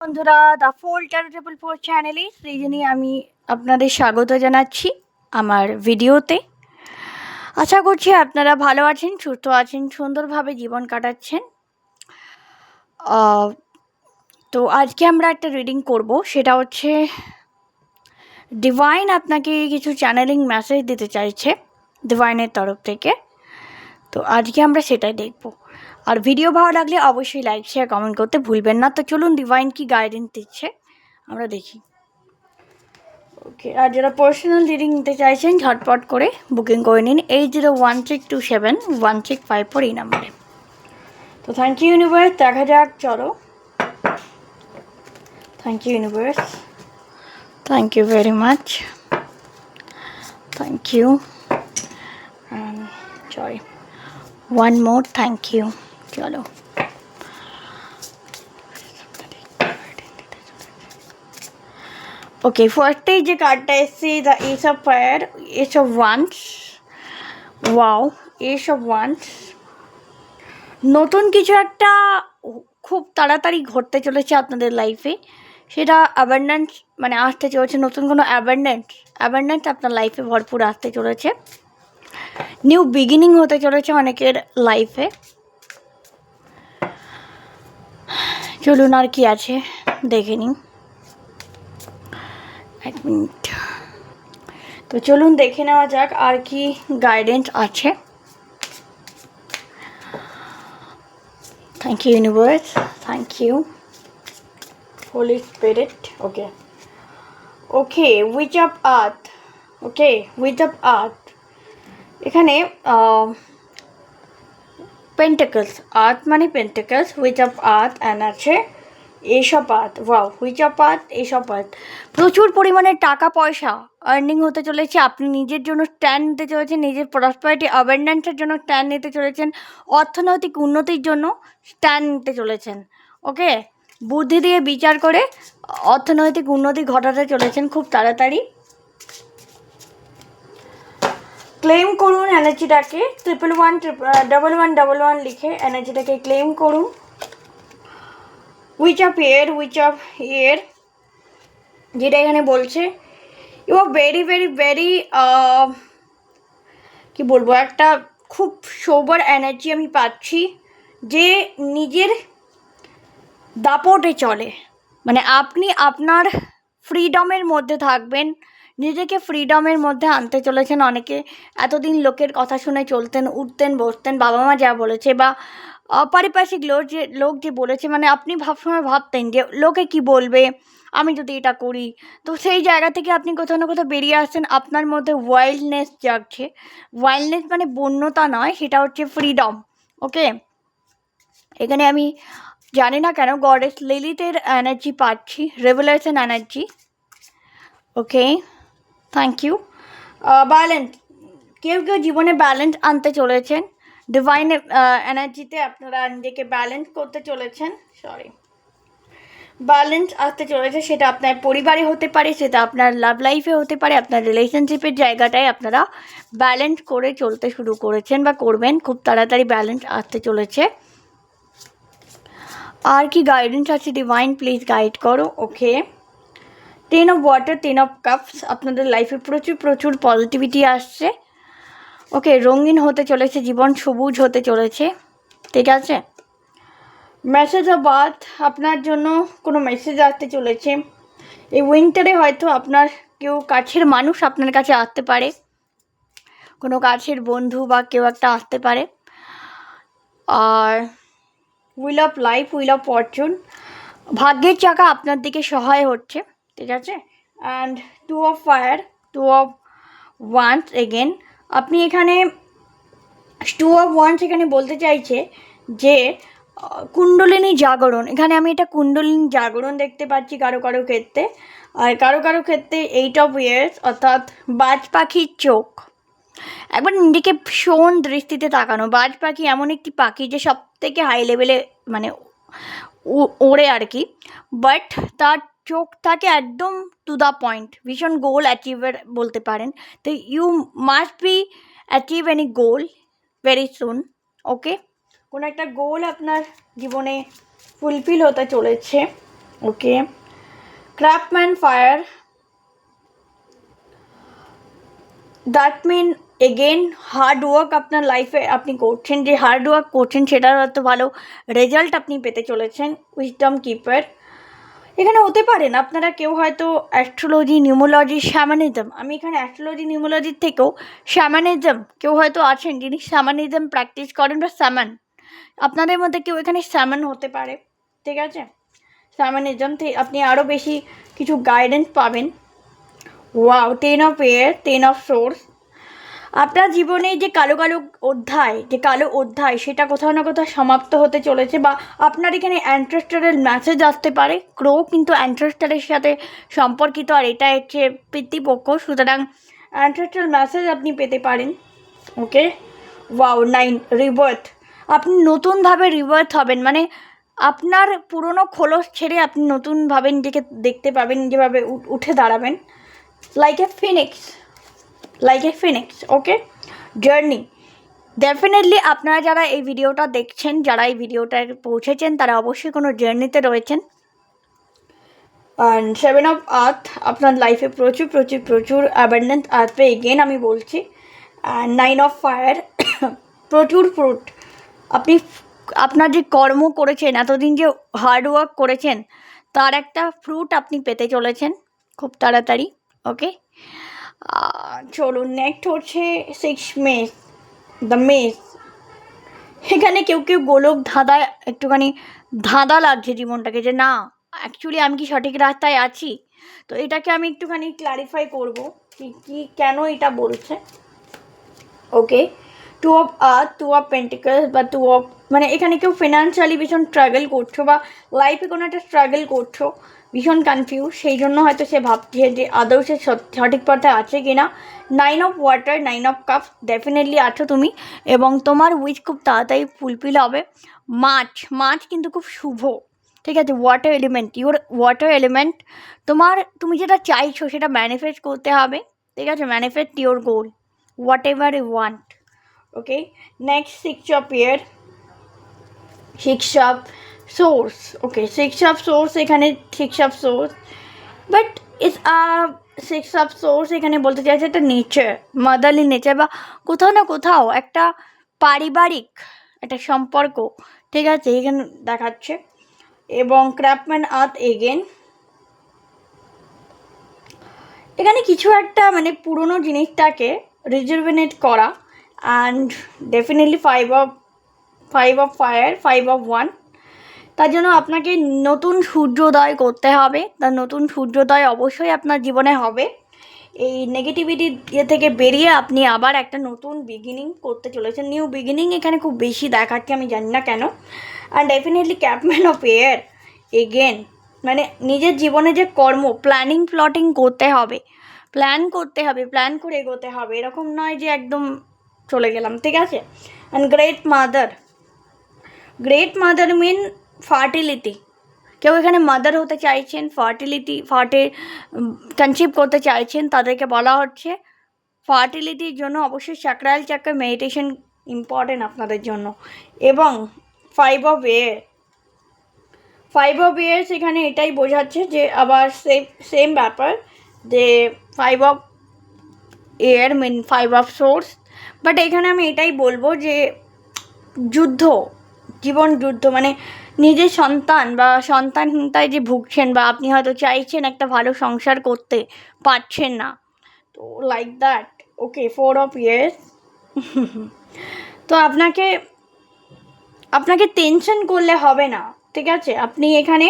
বন্ধুরা the phone charitable four চ্যানেলে সৃজনী আমি আপনাদের স্বাগত জানাচ্ছি আমার ভিডিওতে। আশা করছি আপনারা ভালো আছেন, সুস্থ আছেন, সুন্দরভাবে জীবন কাটাচ্ছেন। তো আজকে আমরা একটা রিডিং করব, সেটা হচ্ছে ডিভাইন আপনাকে কিছু চ্যানেলিং মেসেজ দিতে চাইছে ডিভাইনের তরফ থেকে। তো আজকে আমরা সেটাই দেখব। আর ভিডিও ভালো লাগলে অবশ্যই লাইক শেয়ার কমেন্ট করতে ভুলবেন না। তো চলুন ডিভাইন কি গাইডেন্স দিচ্ছে, আমরা দেখি। ওকে আর যারা পার্সোনাল রিডিং নিতে চাইছেন, ঝটপট করে বুকিং করে নিন। Eight zero one six two seven one six five four এই নাম্বারে তো থ্যাংক ইউ ইউনিভার্স দেখা যাক, চলো। Thank you universe thank you very much thank you sorry one more thank you চলো ওকে ফার্স্টেই যে কার্ডটা এসছে the ace of fire ace of wands wow ace of wands নতুন কিছু একটা খুব তাড়াতাড়ি ঘটতে চলেছে আপনাদের লাইফে সেটা অ্যাবান্ডেন্স মানে আসতে চলেছে নতুন কোনো অ্যাবান্ডেন্স অ্যাবান্ডেন্স আপনার লাইফে ভরপুর আসতে চলেছে। নিউ বিগিনিং হতে চলেছে অনেকের লাইফে চলুন আর কি আছে, দেখে নিন এক মিনিট তো চলুন দেখে নেওয়া যাক আর কি গাইডেন্স আছে। Thank you universe thank you holy spirit okay okay witch of earth okay witch of earth এখানে পেন্টেকলস আর্থ মানে pentacles witch of earth and আছে এইসব earth wow witch of earth এইসব আর্থ প্রচুর পরিমাণে টাকা পয়সা আর্নিং হতে চলেছে, আপনি নিজের জন্য স্ট্যান্ড নিতে চলেছেন, নিজের প্রসপারিটি অ্যাবেন্ডেন্সের জন্য স্ট্যান্ড নিতে চলেছেন, অর্থনৈতিক উন্নতির জন্য স্ট্যান্ড নিতে চলেছেন ওকে বুদ্ধি দিয়ে বিচার করে অর্থনৈতিক উন্নতি ঘটাতে চলেছেন খুব তাড়াতাড়ি। ক্লেম করুন এনার্জিটাকে triple one double one double one লিখে এনার্জিটাকে ক্লেম করুন। Witch of year witch of year যেটা এখানে বলছে। You are very very very কি বলব, একটা খুব সোবার এনার্জি আমি পাচ্ছি যে নিজের দাপটে চলে। মানে আপনি আপনার ফ্রিডমের মধ্যে থাকবেন। নিজেকে ফ্রিডমের মধ্যে আনতে চলেছেন অনেকে। এতদিন লোকের কথা শুনে চলতেন, উঠতেন, বসতেন বাবা মা যা বলেছে বা পারিপার্শ্বিক লোক যে লোক যে বলেছে মানে আপনি সবসময় ভাবতেন যে, লোকে কি বলবে? আমি যদি এটা করি। তো সেই জায়গা থেকে আপনি কোথাও না কোথাও বেরিয়ে আসছেন, আপনার মধ্যে ওয়াইল্ডনেস জাগছে। ওয়াইল্ডনেস মানে বন্যতা নয়, সেটা হচ্ছে ফ্রিডম ওকে এখানে আমি জানি না কেন গডেস লিলিতের এনার্জি পাচ্ছি revolution energy okay thank you balance কেউ কেউ জীবনে ব্যালেন্স আনতে চলেছেন? ডিভাইন এনার্জিতে আপনারা নিজেকে ব্যালেন্স করতে চলেছেন? সরি ব্যালেন্স আসতে চলেছে সেটা আপনার পরিবারে হতে পারে, সেটা আপনার লাভ লাইফে হতে পারে, আপনার রিলেশনশিপের জায়গাটায় আপনারা ব্যালেন্স করে চলতে শুরু করেছেন বা করবেন, খুব তাড়াতাড়ি ব্যালেন্স আসতে চলেছে। আর কি গাইডেন্স আছে? ডিভাইন প্লিজ গাইড করো okay ten of water ten of cups আপনাদের লাইফে প্রচুর প্রচুর পজিটিভিটি আসছে। ওকে রঙিন হতে চলেছে, জীবন সবুজ হতে চলেছে। ঠিক আছে? মেসেজ বার্থ আপনার জন্য কোনো মেসেজ আসতে চলেছে। এই উইন্টারে হয়তো আপনার কেউ কাছের মানুষ আপনার কাছে আসতে পারে। কোনো কাছের বন্ধু বা কেউ একটা আসতে পারে। আর wheel of life wheel of fortune ভাগ্যের চাকা আপনার দিকে সহায় হচ্ছে। ঠিক আছে? And two of fire two of wands again আপনি এখানে টু অফ ওয়ান্স এখানে বলতে চাইছে যে কুণ্ডলিনী জাগরণ। এখানে আমি এটা কুণ্ডলিনী জাগরণ দেখতে পাচ্ছি কারও কারও ক্ষেত্রে। আর কারও কারও ক্ষেত্রে এইট অফ ইয়ার্স অর্থাৎ বাজ পাখির চোখ। একবার নিজেকে ভীষণ দৃষ্টিতে তাকানো। বাজ পাখি এমন একটি পাখি যে সব থেকে হাই লেভেলে মানে ওড়ে আর কি। বাট তার চোখ থাকে একদম টু দ্য পয়েন্ট ভীষণ গোল অ্যাচিভের বলতে পারেন। তো you must be achieve any goal very soon okay কোনো একটা গোল আপনার জীবনে ফুলফিল হতে চলেছে okay craftsman fire that mean again hard work আপনার লাইফে আপনি করছেন, যে হার্ড ওয়ার্ক করছেন সেটার হয়তো ভালো রেজাল্ট আপনি পেতে চলেছেন উইজডম কিপার এখানে হতে পারেন আপনারা কেউ হয়তো অ্যাস্ট্রোলজি নিউমোলজি শ্যামানিজম আমি এখানে অ্যাস্ট্রোলজি নিউমোলজির থেকেও শ্যামানিজম কেউ হয়তো আছেন যিনি শ্যামানিজম প্র্যাকটিস করেন বা স্যামান আপনাদের মধ্যে কেউ এখানে স্যামন হতে পারে, ঠিক আছে? স্যামানিজম থেকে আপনি আরও বেশি কিছু গাইডেন্স পাবেন। Wow ten of air ten of swords আপনার জীবনে যে কালো কালো অধ্যায়, যে কালো অধ্যায়, সেটা কোথাও না কোথাও সমাপ্ত হতে চলেছে বা আপনার এখানে অ্যান্ট্রেস্টারের মেসেজ আসতে পারে। ক্রো কিন্তু অ্যান্ট্রেস্টারের সাথে সম্পর্কিত আর এটা হচ্ছে পিতৃপক্ষ। সুতরাং অ্যান্ট্রেস্টার মেসেজ আপনি পেতে পারেন। ওকে ওয়াও নাইন রিবার্থ আপনি নতুনভাবে রিবার্থ হবেন। মানে আপনার পুরনো খোলস ছেড়ে আপনি নতুনভাবে নিজেকে দেখতে পাবেন যেভাবে উঠে দাঁড়াবেন। Like a phoenix like a phoenix okay journey definitely আপনারা যারা এই ভিডিওটা দেখছেন, যারা এই ভিডিওটা পৌঁছেছেন, তারা অবশ্যই কোনো জার্নিতে রয়েছেন। অ্যান্ড সেভেন অফ আর্থ আপনার লাইফে প্রচুর প্রচুর প্রচুর অ্যাবান্ডেন্স আসবে এগেন আমি বলছি। অ্যান্ড নাইন অফ ফায়ার প্রচুর ফ্রুট আপনি, আপনার যে কর্ম করেছেন, এতদিন যে হার্ড ওয়ার্ক করেছেন, তার একটা ফ্রুট আপনি পেতে চলেছেন, খুব তাড়াতাড়ি ওকে চলুন নেক্সট হচ্ছে সিক্স মেস দ্য মেস এখানে কেউ কেউ গোলক ধাঁধা একটুখানি ধাঁধা লাগছে জীবনটাকে যে না অ্যাকচুয়ালি আমি কি সঠিক রাস্তায় আছি? তো এটাকে আমি একটুখানি ক্লারিফাই করব, কি কি, কেন এটা বলছে? Okay two of earth two of pentacles বা টু অফ মানে এখানে কেউ ফিনান্সিয়ালি ভীষণ স্ট্রাগল করছ বা লাইফে কোনো একটা স্ট্রাগল করছ, ভীষণ কনফিউজ সেই জন্য হয়তো সে ভাবছে যে আদৌ সে সঠিক পথে আছে কি না nine of water nine of cup definitely আছো তুমি। এবং তোমার উইচ খুব তাড়াতাড়ি ফুলফিল হবে। মাছ মাছ কিন্তু খুব শুভ। ঠিক আছে water element your water element তোমার, তুমি যেটা চাইছো সেটা ম্যানিফেস্ট করতে হবে। ঠিক আছে manifest your goal whatever you want okay next six of year six of swords okay six of swords এখানে six of swords but is six of swords এখানে বলতে চাইছে একটা নেচার মাদারলি নেচার বা কোথাও না কোথাও একটা পারিবারিক, একটা সম্পর্ক, ঠিক আছে? এখানে দেখাচ্ছে। এবং ক্রাফটম্যান আর্থ এগেন এখানে কিছু একটা মানে পুরনো জিনিসটাকে রিজার্ভেনেট করা। And definitely five of five of fire five of one তার জন্য আপনাকে নতুন সূর্যোদয় করতে হবে। তার নতুন সূর্যোদয় অবশ্যই আপনার জীবনে হবে। এই নেগেটিভিটি ইয়ে থেকে বেরিয়ে আপনি আবার একটা নতুন বিগিনিং করতে চলেছেন। নিউ বিগিনিং এখানে খুব বেশি দেখাচ্ছে, আমি জানি না কেন। অ্যান্ড ডেফিনেটলি ক্যাপম্যান অফ এয়ার এগেন মানে নিজের জীবনে যে কর্ম প্ল্যানিং প্লটিং করতে হবে। প্ল্যান করতে হবে প্ল্যান করে এগোতে হবে। এরকম নয় যে একদম চলে গেলাম, ঠিক আছে? And great mother great mother mean fertility কেউ এখানে মাদার হতে চাইছেন ফার্টিলিটি ফার্টে কনসিভ করতে চাইছেন, তাদেরকে বলা হচ্ছে। ফার্টিলিটির জন্য অবশ্যই চাকরাল চাকর মেডিটেশন ইম্পর্টেন্ট আপনাদের জন্য। এবং five of air five of years এখানে এটাই বোঝাচ্ছে যে আবার সেম সেম ব্যাপার যে five of air mean five of swords but এখানে আমি এটাই বলব যে যুদ্ধ, জীবন যুদ্ধ মানে নিজের সন্তান বা সন্তানহীনতায় যে ভুগছেন বা আপনি হয়তো চাইছেন একটা ভালো সংসার করতে পারছেন না, তো like that okay four of years তো আপনাকে আপনাকে টেনশন করলে হবে না, ঠিক আছে? আপনি এখানে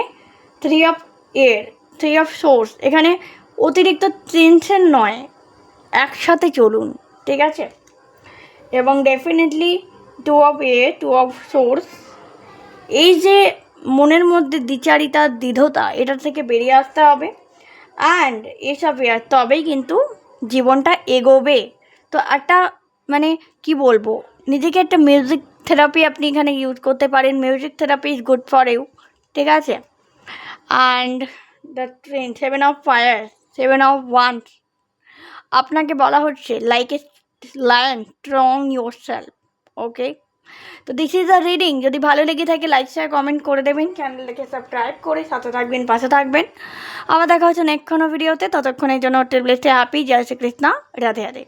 three of air three of swords এখানে অতিরিক্ত টেনশন নয়। একসাথে চলুন, ঠিক আছে? এবং definitely two of a two of swords এই যে মনের মধ্যে দ্বিচারিতা দৃঢ়তা এটা থেকে বেরিয়ে আসতে হবে। অ্যান্ড এসব তবেই কিন্তু জীবনটা এগোবে। তো একটা মানে কি বলব, নিজেকে একটা মিউজিক থেরাপি আপনি এখানে ইউজ করতে পারেন। Music therapy is good for you ঠিক আছে? And the train seven of fire seven of wands আপনাকে বলা হচ্ছে like a lion strong yourself okay তো দিস ইজ আ রিডিং যদি ভালো লেগে থাকে লাইক শেয়ার কমেন্ট করে দেবেন। চ্যানেলটাকে সাবস্ক্রাইব করে সাথে থাকবেন, পাশে থাকবেন। আবার দেখা হচ্ছে নেক্সট ভিডিওতে ততক্ষণের জন্য টেবলেটে হ্যাপি জয় শ্রীকৃষ্ণ, রাধে রাধে।